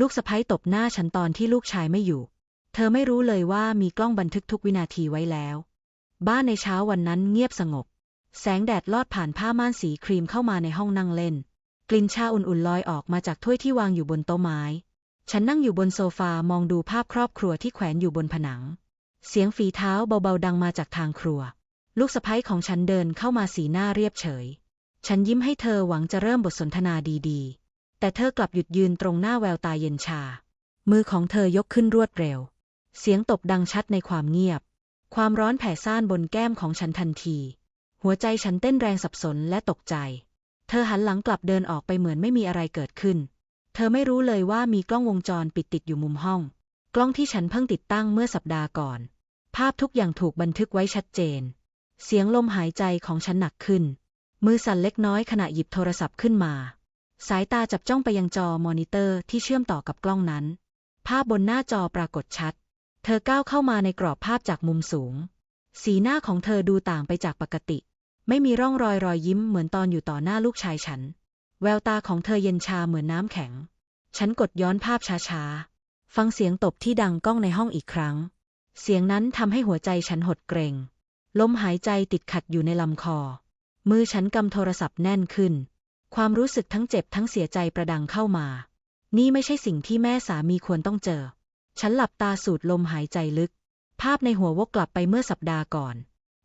ลูกสะพ้ยตบหน้าฉันตอนที่ลูกชายไม่อยู่ เธอไม่รู้เลยว่ามีกล้องบันทึกทุกวินาทีไว้แล้ว บ้านในเช้าวันนั้นเงียบสงบ แสงแดดลอดผ่านผ้าม่านสีครีมเข้ามาในห้องนั่งเล่น กลิ่นชาอุ่นๆลอยออกมาจากถ้วยที่วางอยู่บนโต๊ะไม้ ฉันนั่งอยู่บนโซฟามองดูภาพครอบครัวที่แขวนอยู่บนผนัง เสียงฝีเท้าเบาๆดังมาจากทางครัว ลูกสะพ้ยของฉันเดินเข้ามาสีหน้าเรียบเฉย ฉันยิ้มให้เธอหวังจะเริ่มบทสนทนาดีๆ แต่เธอกลับหยุดยืนตรงหน้าแววตาเย็นชา มือของเธอยกขึ้นรวดเร็ว เสียงตบดังชัดในความเงียบ ความร้อนแผ่ซ่านบนแก้มของฉันทันที หัวใจฉันเต้นแรงสับสนและตกใจ เธอหันหลังกลับเดินออกไปเหมือนไม่มีอะไรเกิดขึ้น เธอไม่รู้เลยว่ามีกล้องวงจรปิดติดอยู่มุมห้อง กล้องที่ฉันเพิ่งติดตั้งเมื่อสัปดาห์ก่อน ภาพทุกอย่างถูกบันทึกไว้ชัดเจน เสียงลมหายใจของฉันหนักขึ้น มือสั่นเล็กน้อยขณะหยิบโทรศัพท์ขึ้นมา สายตาจับจ้องไปยังจอมอนิเตอร์ที่เชื่อมต่อกับกล้องนั้น ภาพบนหน้าจอปรากฏชัด เธอก้าวเข้ามาในกรอบภาพจากมุมสูง สีหน้าของเธอดูต่างไปจากปกติ ไม่มีร่องรอยรอยยิ้มเหมือนตอนอยู่ต่อหน้าลูกชายฉัน แววตาของเธอเย็นชาเหมือนน้ำแข็ง ฉันกดย้อนภาพช้าๆ ฟังเสียงตบที่ดังก้องในห้องอีกครั้ง เสียงนั้นทำให้หัวใจฉันหดเกรงลมหายใจติดขัดอยู่ในลำคอ มือฉันกำโทรศัพท์แน่นขึ้น ความรู้สึกทั้งเจ็บทั้งเสียใจประดังเข้ามา นี่ไม่ใช่สิ่งที่แม่สามีควรต้องเจอ ฉันหลับตาสูดลมหายใจลึก ภาพในหัววกกลับไปเมื่อสัปดาห์ก่อน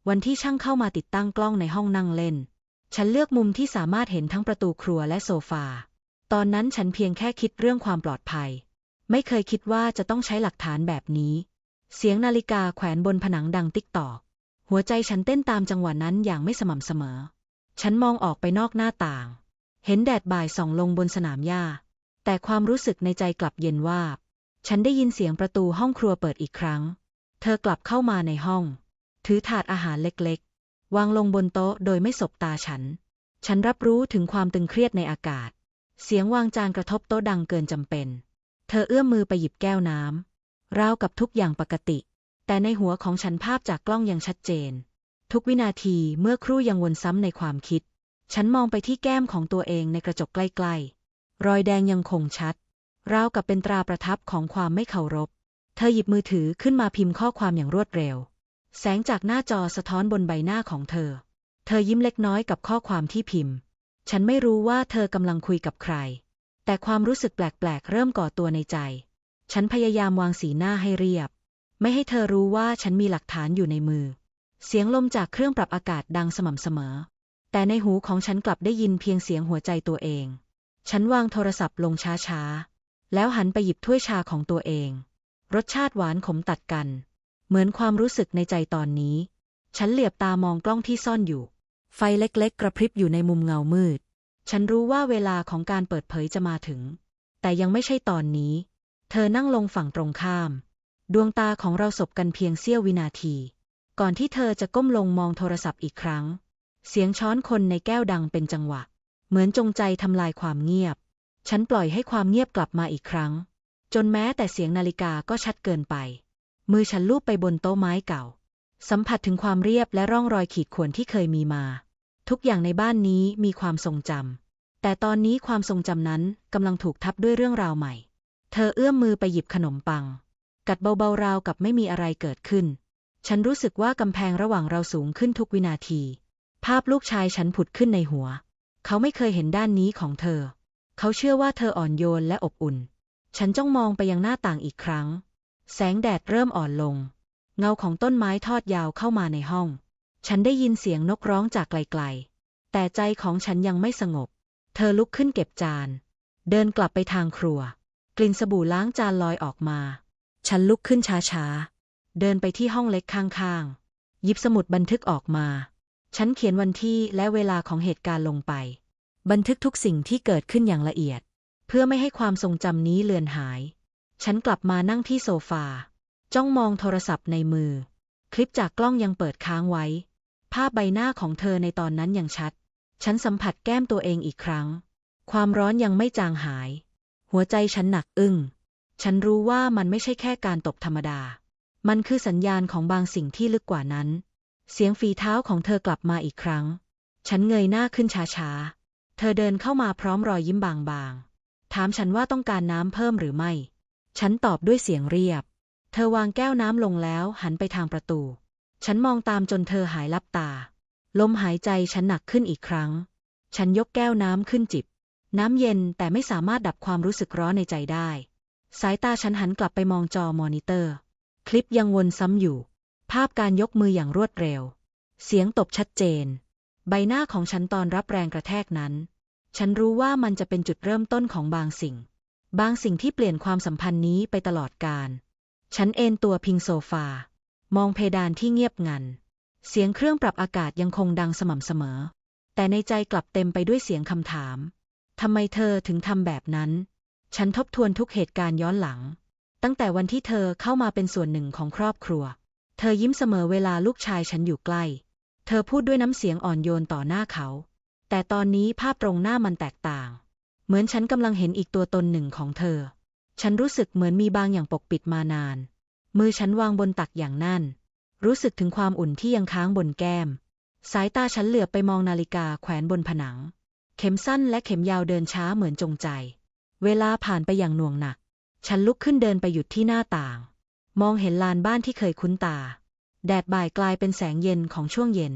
วันที่ช่างเข้ามาติดตั้งกล้องในห้องนั่งเล่น ฉันเลือกมุมที่สามารถเห็นทั้งประตูครัวและโซฟา ตอนนั้นฉันเพียงแค่คิดเรื่องความปลอดภัย ไม่เคยคิดว่าจะต้องใช้หลักฐานแบบนี้ เสียงนาฬิกาแขวนบนผนังดังติ๊กตอก หัวใจฉันเต้นตามจังหวะนั้นอย่างไม่สม่ำเสมอ ฉันมองออกไปนอกหน้าต่าง เห็นแดดบ่ายส่องลงบนสนามหญ้า แต่ความรู้สึกในใจกลับเย็นว่า ฉันได้ยินเสียงประตูห้องครัวเปิดอีกครั้ง เธอกลับเข้ามาในห้อง ถือถาดอาหารเล็กๆ วางลงบนโต๊ะโดยไม่สบตาฉัน ฉันรับรู้ถึงความตึงเครียดในอากาศ เสียงวางจานกระทบโต๊ะดังเกินจำเป็น เธอเอื้อมมือไปหยิบแก้วน้ำราวกับทุกอย่างปกติ แต่ในหัวของฉันภาพจากกล้องยังชัดเจน ทุกวินาทีเมื่อครู่ยังวนซ้ำในความคิด ฉันมองไปที่แก้มของตัวเองในกระจกใกล้ๆ รอยแดงยังคงชัด ราวกับเป็นตราประทับของความไม่เคารพ เธอหยิบมือถือขึ้นมาพิมพ์ข้อความอย่างรวดเร็ว แสงจากหน้าจอสะท้อนบนใบหน้าของเธอ เธอยิ้มเล็กน้อยกับข้อความที่พิมพ์ ฉันไม่รู้ว่าเธอกำลังคุยกับใคร แต่ความรู้สึกแปลกๆ เริ่มก่อตัวในใจ ฉันพยายามวางสีหน้าให้เรียบ ไม่ให้เธอรู้ว่าฉันมีหลักฐานอยู่ในมือ เสียงลมจากเครื่องปรับอากาศดังสม่ำเสมอ แต่ในหูของฉันกลับได้ยินเพียงเสียงหัวใจตัวเอง ฉันวางโทรศัพท์ลงช้าๆ แล้วหันไปหยิบถ้วยชาของตัวเอง รสชาติหวานขมตัดกัน เหมือนความรู้สึกในใจตอนนี้ ฉันเหลียบตามองกล้องที่ซ่อนอยู่ ไฟเล็กๆ กระพริบอยู่ในมุมเงามืด ฉันรู้ว่าเวลาของการเปิดเผยจะมาถึง แต่ยังไม่ใช่ตอนนี้ เธอนั่งลงฝั่งตรงข้าม ดวงตาของเราสบกันเพียงเสี้ยววินาที ก่อนที่เธอจะก้มลงมองโทรศัพท์อีกครั้ง เสียงช้อนคนในแก้วดังเป็นจังหวะ เหมือนจงใจทำลายความเงียบ ฉันปล่อยให้ความเงียบกลับมาอีกครั้ง จนแม้แต่เสียงนาฬิกาก็ชัดเกินไป มือฉันลูบไปบนโต๊ะไม้เก่า สัมผัสถึงความเรียบและร่องรอยขีดข่วนที่เคยมีมา ทุกอย่างในบ้านนี้มีความทรงจำแต่ตอนนี้ความทรงจำนั้นกำลังถูกทับด้วยเรื่องราวใหม่ เธอเอื้อมมือไปหยิบขนมปัง กัดเบาๆราวกับไม่มีอะไรเกิดขึ้น ฉันรู้สึกว่ากำแพงระหว่างเราสูงขึ้นทุกวินาที ภาพลูกชายฉันผุดขึ้นในหัว เขาไม่เคยเห็นด้านนี้ของเธอ เขาเชื่อว่าเธออ่อนโยนและอบอุ่น ฉันจ้องมองไปยังหน้าต่างอีกครั้ง แสงแดดเริ่มอ่อนลง เงาของต้นไม้ทอดยาวเข้ามาในห้อง ฉันได้ยินเสียงนกร้องจากไกลๆ แต่ใจของฉันยังไม่สงบ เธอลุกขึ้นเก็บจาน เดินกลับไปทางครัว กลิ่นสบู่ล้างจานลอยออกมา ฉันลุกขึ้นช้าๆ เดินไปที่ห้องเล็กข้างๆ หยิบสมุดบันทึกออกมา ฉันเขียนวันที่และเวลาของเหตุการณ์ลงไป บันทึกทุกสิ่งที่เกิดขึ้นอย่างละเอียด เพื่อไม่ให้ความทรงจำนี้เลือนหาย ฉันกลับมานั่งที่โซฟา จ้องมองโทรศัพท์ในมือ คลิปจากกล้องยังเปิดค้างไว้ ภาพใบหน้าของเธอในตอนนั้นยังชัด ฉันสัมผัสแก้มตัวเองอีกครั้ง ความร้อนยังไม่จางหาย หัวใจฉันหนักอึ้ง ฉันรู้ว่ามันไม่ใช่แค่การตบธรรมดา มันคือสัญญาณของบางสิ่งที่ลึกกว่านั้น เสียงฝีเท้าของเธอกลับมาอีกครั้ง ฉันเงยหน้าขึ้นช้าๆ เธอเดินเข้ามาพร้อมรอยยิ้มบางๆทามฉันว่าต้องการน้ำเพิ่มหรือไม่ ฉันตอบด้วยเสียงเรียบ เธอวางแก้วน้ำลงแล้วหันไปทางประตู ฉันมองตามจนเธอหายลับตา ลมหายใจฉันหนักขึ้นอีกครั้ง ฉันยกแก้วน้ำขึ้นจิบ น้ำเย็นแต่ไม่สามารถดับความรู้สึกร้อนในใจได้ สายตาฉันหันกลับไปมองจอมอนิเตอร์ คลิปยังวนซ้ำอยู่ ภาพการยกมืออย่างรวดเร็ว เสียงตบชัดเจน ใบหน้าของฉันตอนรับแรงกระแทกนั้น ฉันรู้ว่ามันจะเป็นจุดเริ่มต้นของบางสิ่ง บางสิ่งที่เปลี่ยนความสัมพันธ์นี้ไปตลอดกาล ฉันเอนตัวพิงโซฟา มองเพดานที่เงียบงัน เสียงเครื่องปรับอากาศยังคงดังสม่ำเสมอ แต่ในใจกลับเต็มไปด้วยเสียงคำถาม ทำไมเธอถึงทำแบบนั้น ฉันทบทวนทุกเหตุการณ์ย้อนหลัง ตั้งแต่วันที่เธอเข้ามาเป็นส่วนหนึ่งของครอบครัว เธอยิ้มเสมอเวลาลูกชายฉันอยู่ใกล้ เธอพูดด้วยน้ำเสียงอ่อนโยนต่อหน้าเขา แต่ตอนนี้ภาพตรงหน้ามันแตกต่าง เหมือนฉันกำลังเห็นอีกตัวตนหนึ่งของเธอ ฉันรู้สึกเหมือนมีบางอย่างปกปิดมานาน มือฉันวางบนตักอย่างนั่น รู้สึกถึงความอุ่นที่ยังค้างบนแก้ม สายตาฉันเหลือบไปมองนาฬิกาแขวนบนผนัง เข็มสั้นและเข็มยาวเดินช้าเหมือนจงใจ เวลาผ่านไปอย่างหน่วงหนัก ฉันลุกขึ้นเดินไปหยุดที่หน้าต่าง มองเห็นลานบ้านที่เคยคุ้นตา แดดบ่ายกลายเป็นแสงเย็นของช่วงเย็น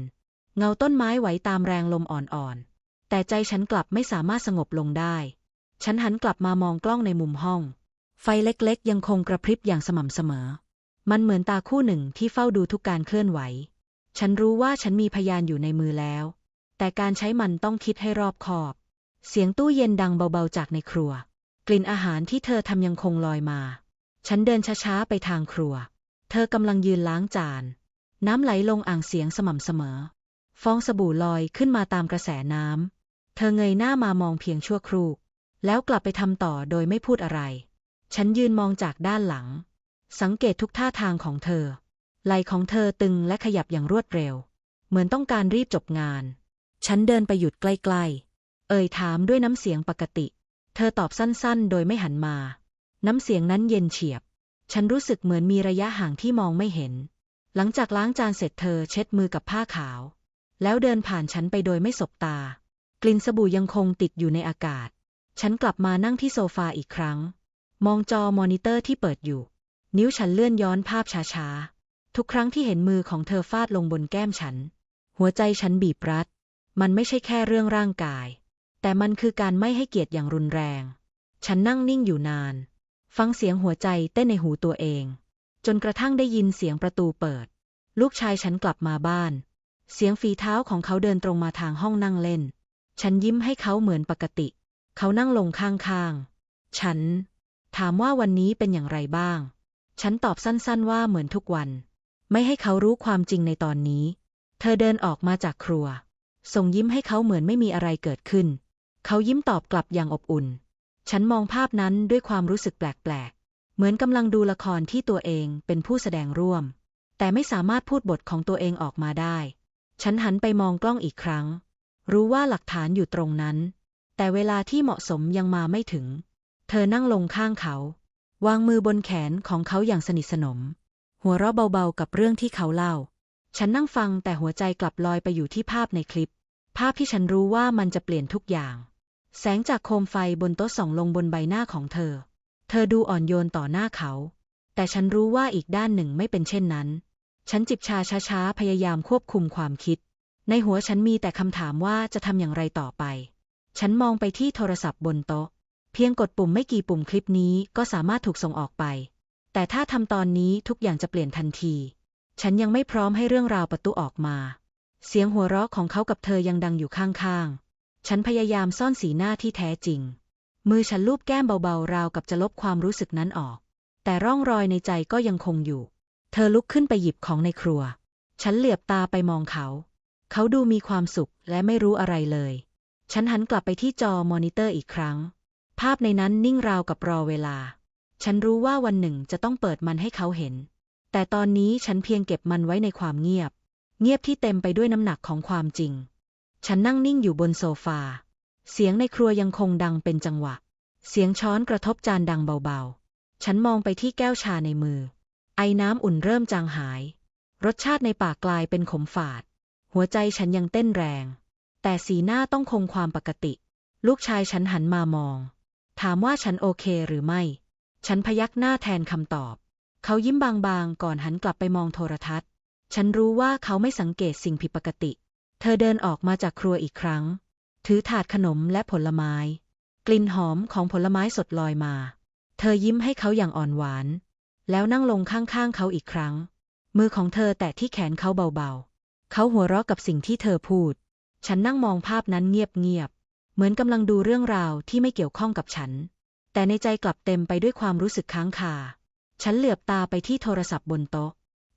เงาต้นไม้ไหวตามแรงลมอ่อนๆ แต่ใจฉันกลับไม่สามารถสงบลงได้ ฉันหันกลับมามองกล้องในมุมห้อง ไฟเล็กๆ ยังคงกระพริบอย่างสม่ำเสมอ มันเหมือนตาคู่หนึ่งที่เฝ้าดูทุกการเคลื่อนไหว ฉันรู้ว่าฉันมีพยานอยู่ในมือแล้ว แต่การใช้มันต้องคิดให้รอบคอบ เสียงตู้เย็นดังเบาๆจากในครัว กลิ่นอาหารที่เธอทำยังคงลอยมา ฉันเดินช้าๆไปทางครัว เธอกำลังยืนล้างจาน น้ำไหลลงอ่างเสียงสม่ำเสมอ ฟองสบู่ลอยขึ้นมาตามกระแสน้ำ เธอเงยหน้ามามองเพียงชั่วครู่ แล้วกลับไปทำต่อโดยไม่พูดอะไร ฉันยืนมองจากด้านหลัง สังเกตทุกท่าทางของเธอ ไหลของเธอตึงและขยับอย่างรวดเร็ว เหมือนต้องการรีบจบงาน ฉันเดินไปหยุดใกล้ๆ เอ่ยถามด้วยน้ำเสียงปกติ เธอตอบสั้นๆ โดยไม่หันมา น้ำเสียงนั้นเย็นเฉียบ ฉันรู้สึกเหมือนมีระยะห่างที่มองไม่เห็น หลังจากล้างจานเสร็จเธอเช็ดมือกับผ้าขาว แล้วเดินผ่านฉันไปโดยไม่สบตา กลิ่นสบู่ยังคงติดอยู่ในอากาศ ฉันกลับมานั่งที่โซฟาอีกครั้ง มองจอมอนิเตอร์ที่เปิดอยู่ นิ้วฉันเลื่อนย้อนภาพช้าๆ ทุกครั้งที่เห็นมือของเธอฟาดลงบนแก้มฉัน หัวใจฉันบีบรัด มันไม่ใช่แค่เรื่องร่างกาย แต่มันคือการไม่ให้เกียรติอย่างรุนแรง ฉันนั่งนิ่งอยู่นาน ฟังเสียงหัวใจเต้นในหูตัวเอง จนกระทั่งได้ยินเสียงประตูเปิด ลูกชายฉันกลับมาบ้าน เสียงฝีเท้าของเขาเดินตรงมาทางห้องนั่งเล่น ฉันยิ้มให้เขาเหมือนปกติ เขานั่งลงข้างๆ ฉัน ถามว่าวันนี้เป็นอย่างไรบ้าง ฉันตอบสั้นๆว่าเหมือนทุกวัน ไม่ให้เขารู้ความจริงในตอนนี้ เธอเดินออกมาจากครัว ส่งยิ้มให้เขาเหมือนไม่มีอะไรเกิดขึ้น เขายิ้มตอบกลับอย่างอบอุ่น ฉันมองภาพนั้นด้วยความรู้สึกแปลกๆ เหมือนกำลังดูละครที่ตัวเองเป็นผู้แสดงร่วม แต่ไม่สามารถพูดบทของตัวเองออกมาได้ ฉันหันไปมองกล้องอีกครั้ง รู้ว่าหลักฐานอยู่ตรงนั้น แต่เวลาที่เหมาะสมยังมาไม่ถึง เธอนั่งลงข้างเขา วางมือบนแขนของเขาอย่างสนิทสนม หัวเราะเบาๆกับเรื่องที่เขาเล่า ฉันนั่งฟังแต่หัวใจกลับลอยไปอยู่ที่ภาพในคลิป ภาพที่ฉันรู้ว่ามันจะเปลี่ยนทุกอย่าง แสงจากโคมไฟบนโต๊ะส่องลงบนใบหน้าของเธอ เธอดูอ่อนโยนต่อหน้าเขา แต่ฉันรู้ว่าอีกด้านหนึ่งไม่เป็นเช่นนั้น ฉันจิบชาช้าๆ พยายามควบคุมความคิด ในหัวฉันมีแต่คำถามว่าจะทำอย่างไรต่อไป ฉันมองไปที่โทรศัพท์บนโต๊ะ เพียงกดปุ่มไม่กี่ปุ่มคลิปนี้ก็สามารถถูกส่งออกไป แต่ถ้าทำตอนนี้ทุกอย่างจะเปลี่ยนทันที ฉันยังไม่พร้อมให้เรื่องราวประตูออกมา เสียงหัวเราะของเขากับเธอยังดังอยู่ข้างๆ ฉันพยายามซ่อนสีหน้าที่แท้จริง มือฉันลูบแก้มเบาๆ ราวกับจะลบความรู้สึกนั้นออก แต่ร่องรอยในใจก็ยังคงอยู่ เธอลุกขึ้นไปหยิบของในครัว ฉันเหลือบตาไปมองเขา เขาดูมีความสุขและไม่รู้อะไรเลย ฉันหันกลับไปที่จอมอนิเตอร์อีกครั้ง ภาพในนั้นนิ่งราวกับรอเวลา ฉันรู้ว่าวันหนึ่งจะต้องเปิดมันให้เขาเห็น แต่ตอนนี้ฉันเพียงเก็บมันไว้ในความเงียบ เงียบที่เต็มไปด้วยน้ำหนักของความจริง ฉันนั่งนิ่งอยู่บนโซฟา เสียงในครัวยังคงดังเป็นจังหวะ เสียงช้อนกระทบจานดังเบาๆ ฉันมองไปที่แก้วชาในมือ ไอ้น้ำอุ่นเริ่มจางหาย รสชาติในปากกลายเป็นขมฝาด หัวใจฉันยังเต้นแรง แต่สีหน้าต้องคงความปกติ ลูกชายฉันหันมามอง ถามว่าฉันโอเคหรือไม่ ฉันพยักหน้าแทนคำตอบ เขายิ้มบางๆ ก่อนหันกลับไปมองโทรทัศน์ ฉันรู้ว่าเขาไม่สังเกตสิ่งผิดปกติ เธอเดินออกมาจากครัวอีกครั้ง ถือถาดขนมและผลไม้ กลิ่นหอมของผลไม้สดลอยมา เธอยิ้มให้เขาอย่างอ่อนหวาน แล้วนั่งลงข้างๆเขาอีกครั้ง มือของเธอแตะที่แขนเขาเบาๆ เขาหัวเราะกับสิ่งที่เธอพูด ฉันนั่งมองภาพนั้นเงียบๆ เหมือนกำลังดูเรื่องราวที่ไม่เกี่ยวข้องกับฉัน แต่ในใจกลับเต็มไปด้วยความรู้สึกค้างคา ฉันเหลือบตาไปที่โทรศัพท์บนโต๊ะ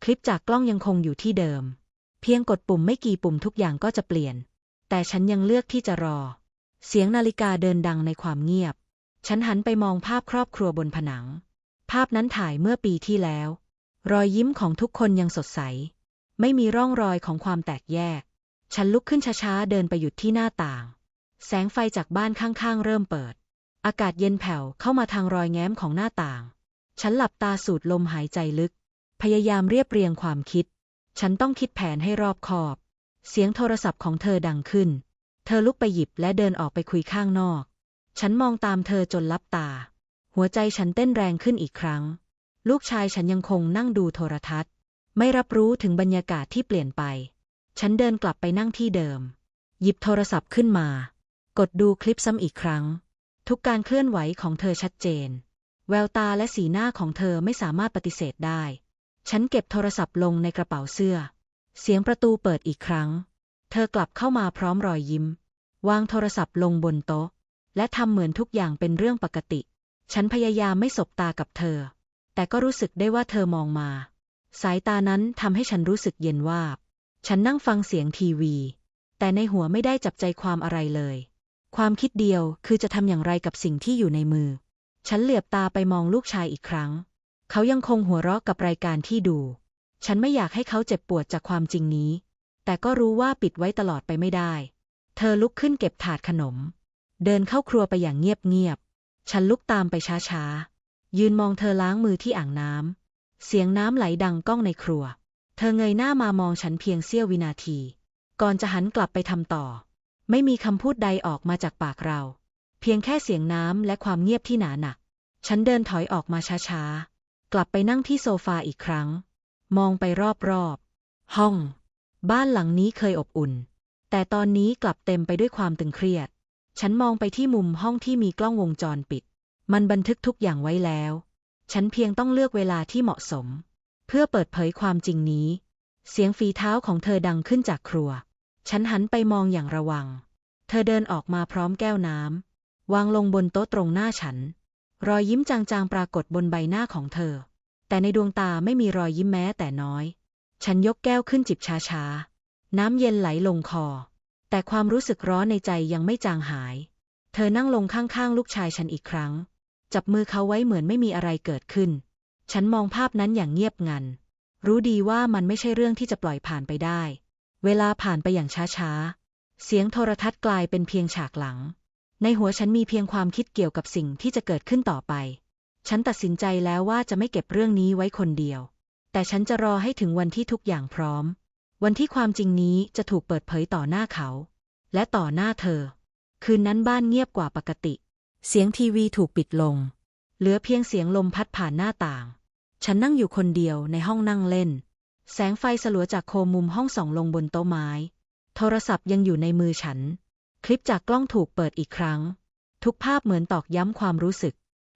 คลิปจากกล้องยังคงอยู่ที่เดิม เพียงกดปุ่มไม่กี่ปุ่มทุกอย่างก็จะเปลี่ยน แต่ฉันยังเลือกที่จะรอ เสียงนาฬิกาเดินดังในความเงียบ ฉันหันไปมองภาพครอบครัวบนผนัง ภาพนั้นถ่ายเมื่อปีที่แล้ว รอยยิ้มของทุกคนยังสดใส ไม่มีร่องรอยของความแตกแยก ฉันลุกขึ้นช้าๆ เดินไปหยุดที่หน้าต่าง แสงไฟจากบ้านข้างๆ เริ่มเปิด อากาศเย็นแผ่วเข้ามาทางรอยแง้มของหน้าต่าง ฉันหลับตาสูดลมหายใจลึก พยายามเรียบเรียงความคิด ฉันต้องคิดแผนให้รอบคอบ เสียงโทรศัพท์ของเธอดังขึ้น เธอลุกไปหยิบและเดินออกไปคุยข้างนอก ฉันมองตามเธอจนลับตา หัวใจฉันเต้นแรงขึ้นอีกครั้ง ลูกชายฉันยังคงนั่งดูโทรทัศน์ ไม่รับรู้ถึงบรรยากาศที่เปลี่ยนไป ฉันเดินกลับไปนั่งที่เดิม หยิบโทรศัพท์ขึ้นมา กดดูคลิปซ้ำอีกครั้ง ทุกการเคลื่อนไหวของเธอชัดเจน แววตาและสีหน้าของเธอไม่สามารถปฏิเสธได้ ฉันเก็บโทรศัพท์ลงในกระเป๋าเสื้อ เสียงประตูเปิดอีกครั้ง เธอกลับเข้ามาพร้อมรอยยิ้ม วางโทรศัพท์ลงบนโต๊ะ และทำเหมือนทุกอย่างเป็นเรื่องปกติ ฉันพยายามไม่สบตากับเธอ แต่ก็รู้สึกได้ว่าเธอมองมา สายตานั้นทำให้ฉันรู้สึกเย็นวาบ ฉันนั่งฟังเสียงทีวี แต่ในหัวไม่ได้จับใจความอะไรเลย ความคิดเดียวคือจะทำอย่างไรกับสิ่งที่อยู่ในมือ ฉันเหลือบตาไปมองลูกชายอีกครั้ง เขายังคงหัวเราะกับรายการที่ดู ฉันไม่อยากให้เขาเจ็บปวดจากความจริงนี้ แต่ก็รู้ว่าปิดไว้ตลอดไปไม่ได้ เธอลุกขึ้นเก็บถาดขนม เดินเข้าครัวไปอย่างเงียบๆ ฉันลุกตามไปช้าๆ ยืนมองเธอล้างมือที่อ่างน้ำ เสียงน้ำไหลดังก้องในครัว เธอเงยหน้ามามองฉันเพียงเสี้ยววินาที ก่อนจะหันกลับไปทำต่อ ไม่มีคำพูดใดออกมาจากปากเรา เพียงแค่เสียงน้ำและความเงียบที่หนาหนัก ฉันเดินถอยออกมาช้าๆ กลับไปนั่งที่โซฟาอีกครั้ง มองไปรอบๆ ห้อง บ้านหลังนี้เคยอบอุ่น แต่ตอนนี้กลับเต็มไปด้วยความตึงเครียด ฉันมองไปที่มุมห้องที่มีกล้องวงจรปิด มันบันทึกทุกอย่างไว้แล้ว ฉันเพียงต้องเลือกเวลาที่เหมาะสม เพื่อเปิดเผยความจริงนี้ เสียงฝีเท้าของเธอดังขึ้นจากครัว ฉันหันไปมองอย่างระวัง เธอเดินออกมาพร้อมแก้วน้ำวางลงบนโต๊ะตรงหน้าฉัน รอยยิ้มจางๆปรากฏบนใบหน้าของเธอ แต่ในดวงตาไม่มีรอยยิ้มแม้แต่น้อย ฉันยกแก้วขึ้นจิบช้าๆ น้ำเย็นไหลลงคอ แต่ความรู้สึกร้อนในใจยังไม่จางหาย เธอนั่งลงข้างๆ ลูกชายฉันอีกครั้ง จับมือเขาไว้เหมือนไม่มีอะไรเกิดขึ้น ฉันมองภาพนั้นอย่างเงียบงัน รู้ดีว่ามันไม่ใช่เรื่องที่จะปล่อยผ่านไปได้ เวลาผ่านไปอย่างช้าๆ เสียงโทรทัศน์กลายเป็นเพียงฉากหลัง ในหัวฉันมีเพียงความคิดเกี่ยวกับสิ่งที่จะเกิดขึ้นต่อไป ฉันตัดสินใจแล้วว่าจะไม่เก็บเรื่องนี้ไว้คนเดียว แต่ฉันจะรอให้ถึงวันที่ทุกอย่างพร้อม วันที่ความจริงนี้จะถูกเปิดเผยต่อหน้าเขา และต่อหน้าเธอ คืนนั้นบ้านเงียบกว่าปกติ เสียงทีวีถูกปิดลง เหลือเพียงเสียงลมพัดผ่านหน้าต่าง ฉันนั่งอยู่คนเดียวในห้องนั่งเล่น แสงไฟสลัวจากโคมมุมห้องส่องลงบนโต๊ะไม้ โทรศัพท์ยังอยู่ในมือฉัน คลิปจากกล้องถูกเปิดอีกครั้ง ทุกภาพเหมือนตอกย้ำความรู้สึก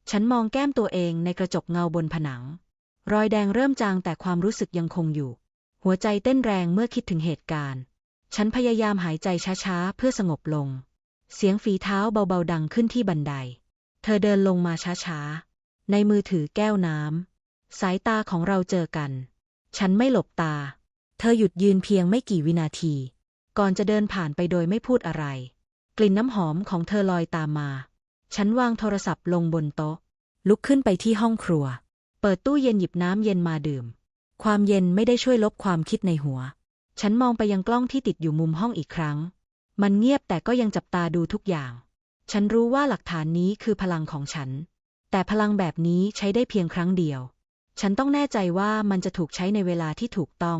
ฉันมองแก้มตัวเองในกระจกเงาบนผนัง รอยแดงเริ่มจางแต่ความรู้สึกยังคงอยู่ หัวใจเต้นแรงเมื่อคิดถึงเหตุการณ์ ฉันพยายามหายใจช้าๆ เพื่อสงบลง เสียงฝีเท้าเบาๆดังขึ้นที่บันได เธอเดินลงมาช้าๆ ในมือถือแก้วน้ำสายตาของเราเจอกัน ฉันไม่หลบตา เธอหยุดยืนเพียงไม่กี่วินาที ก่อนจะเดินผ่านไปโดยไม่พูดอะไร กลิ่นน้ำหอมของเธอลอยตามมา ฉันวางโทรศัพท์ลงบนโต๊ะ ลุกขึ้นไปที่ห้องครัว เปิดตู้เย็นหยิบน้ำเย็นมาดื่ม ความเย็นไม่ได้ช่วยลบความคิดในหัว ฉันมองไปยังกล้องที่ติดอยู่มุมห้องอีกครั้ง มันเงียบแต่ก็ยังจับตาดูทุกอย่าง ฉันรู้ว่าหลักฐานนี้คือพลังของฉัน แต่พลังแบบนี้ใช้ได้เพียงครั้งเดียว ฉันต้องแน่ใจว่ามันจะถูกใช้ในเวลาที่ถูกต้อง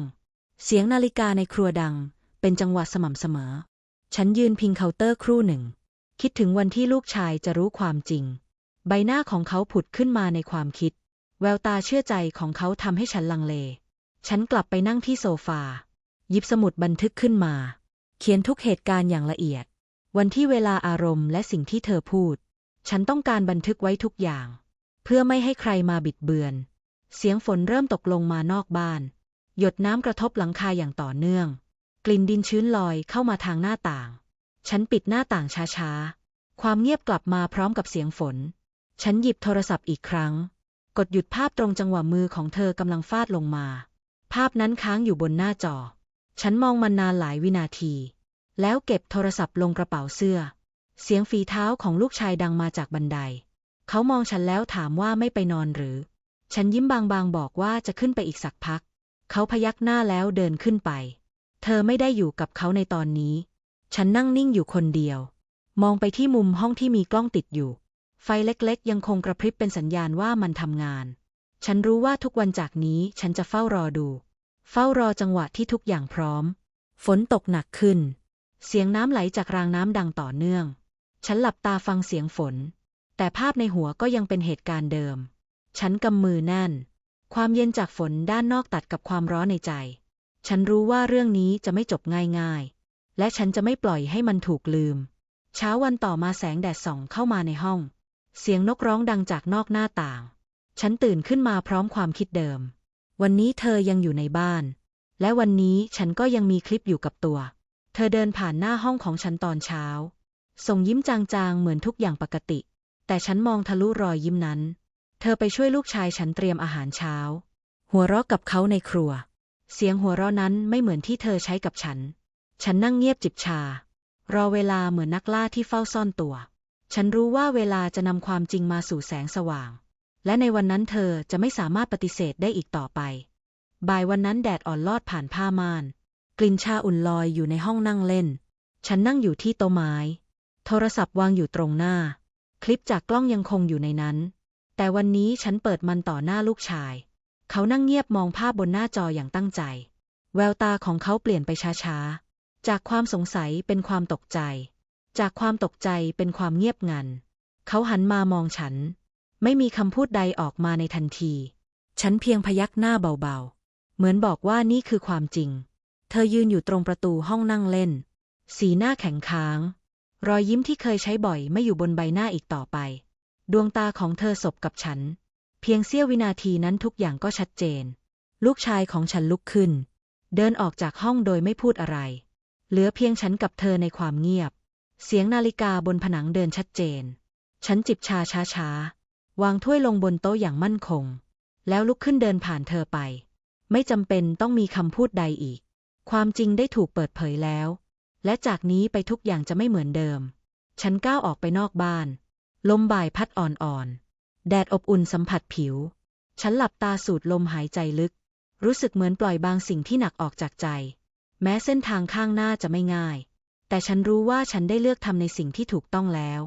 เสียงนาฬิกาในครัวดัง เป็นจังหวะสม่ำเสมอ ฉันยืนพิงเคาน์เตอร์ครู่หนึ่ง คิดถึงวันที่ลูกชายจะรู้ความจริง ใบหน้าของเขาผุดขึ้นมาในความคิด แววตาเชื่อใจของเขาทำให้ฉันลังเล ฉันกลับไปนั่งที่โซฟา หยิบสมุดบันทึกขึ้นมา เขียนทุกเหตุการณ์อย่างละเอียด วันที่เวลาอารมณ์และสิ่งที่เธอพูด ฉันต้องการบันทึกไว้ทุกอย่าง เพื่อไม่ให้ใครมาบิดเบือน เสียงฝนเริ่มตกลงมานอกบ้าน หยดน้ำกระทบหลังคาอย่างต่อเนื่อง กลิ่นดินชื้นลอยเข้ามาทางหน้าต่าง ฉันปิดหน้าต่างช้าๆ ความเงียบกลับมาพร้อมกับเสียงฝน ฉันหยิบโทรศัพท์อีกครั้ง กดหยุดภาพตรงจังหวะมือของเธอกำลังฟาดลงมา ภาพนั้นค้างอยู่บนหน้าจอ ฉันมองมันนานหลายวินาที แล้วเก็บโทรศัพท์ลงกระเป๋าเสื้อ เสียงฝีเท้าของลูกชายดังมาจากบันได เขามองฉันแล้วถามว่าไม่ไปนอนหรือ ฉันยิ้มบางๆบอกว่าจะขึ้นไปอีกสักพัก เขาพยักหน้าแล้วเดินขึ้นไป เธอไม่ได้อยู่กับเขาในตอนนี้ ฉันนั่งนิ่งอยู่คนเดียว มองไปที่มุมห้องที่มีกล้องติดอยู่ ไฟเล็กๆ ยังคงกระพริบเป็นสัญญาณว่ามันทำงาน ฉันรู้ว่าทุกวันจากนี้ฉันจะเฝ้ารอดู เฝ้ารอจังหวะที่ทุกอย่างพร้อม ฝนตกหนักขึ้น เสียงน้ำไหลจากรางน้ำดังต่อเนื่อง ฉันหลับตาฟังเสียงฝน แต่ภาพในหัวก็ยังเป็นเหตุการณ์เดิม ฉันกำมือแน่น ความเย็นจากฝนด้านนอกตัดกับความร้อนในใจ ฉันรู้ว่าเรื่องนี้จะไม่จบง่ายๆ และฉันจะไม่ปล่อยให้มันถูกลืม เช้าวันต่อมาแสงแดดส่องเข้ามาในห้อง เสียงนกร้องดังจากนอกหน้าต่าง ฉันตื่นขึ้นมาพร้อมความคิดเดิม วันนี้เธอยังอยู่ในบ้าน และวันนี้ฉันก็ยังมีคลิปอยู่กับตัว เธอเดินผ่านหน้าห้องของฉันตอนเช้า ส่งยิ้มจางๆ เหมือนทุกอย่างปกติ แต่ฉันมองทะลุรอยยิ้มนั้น เธอไปช่วยลูกชายฉันเตรียมอาหารเช้า หัวเราะกับเขาในครัว เสียงหัวเราะนั้นไม่เหมือนที่เธอใช้กับฉัน ฉันนั่งเงียบจิบชา รอเวลาเหมือนนักล่าที่เฝ้าซ่อนตัว ฉันรู้ว่าเวลาจะนำความจริงมาสู่แสงสว่าง และในวันนั้นเธอจะไม่สามารถปฏิเสธได้อีกต่อไป บ่ายวันนั้นแดดอ่อนลอดผ่านผ้าม่าน กลิ่นชาอุ่นลอยอยู่ในห้องนั่งเล่น ฉันนั่งอยู่ที่โต๊ะไม้ โทรศัพท์วางอยู่ตรงหน้า คลิปจากกล้องยังคงอยู่ในนั้น แต่วันนี้ฉันเปิดมันต่อหน้าลูกชาย เขานั่งเงียบมองภาพบนหน้าจออย่างตั้งใจ แววตาของเขาเปลี่ยนไปช้าๆ จากความสงสัยเป็นความตกใจ จากความตกใจเป็นความเงียบงัน เขาหันมามองฉัน ไม่มีคำพูดใดออกมาในทันที ฉันเพียงพยักหน้าเบาๆ เหมือนบอกว่านี่คือความจริง เธอยืนอยู่ตรงประตูห้องนั่งเล่น สีหน้าแข็งค้าง รอยยิ้มที่เคยใช้บ่อยไม่อยู่บนใบหน้าอีกต่อไป ดวงตาของเธอสบกับฉัน เพียงเสี้ยววินาทีนั้นทุกอย่างก็ชัดเจน ลูกชายของฉันลุกขึ้น เดินออกจากห้องโดยไม่พูดอะไร เหลือเพียงฉันกับเธอในความเงียบ เสียงนาฬิกาบนผนังเดินชัดเจน ฉันจิบชาช้าๆ วางถ้วยลงบนโต๊ะอย่างมั่นคง แล้วลุกขึ้นเดินผ่านเธอไป ไม่จำเป็นต้องมีคำพูดใดอีก ความจริงได้ถูกเปิดเผยแล้ว และจากนี้ไปทุกอย่างจะไม่เหมือนเดิม ฉันก้าวออกไปนอกบ้าน ลมบ่ายพัดอ่อนๆ แดดอบอุ่นสัมผัสผิว ฉันหลับตาสูดลมหายใจลึก รู้สึกเหมือนปล่อยบางสิ่งที่หนักออกจากใจ แม้เส้นทางข้างหน้าจะไม่ง่าย แต่ฉันรู้ว่าฉันได้เลือกทำในสิ่งที่ถูกต้องแล้ว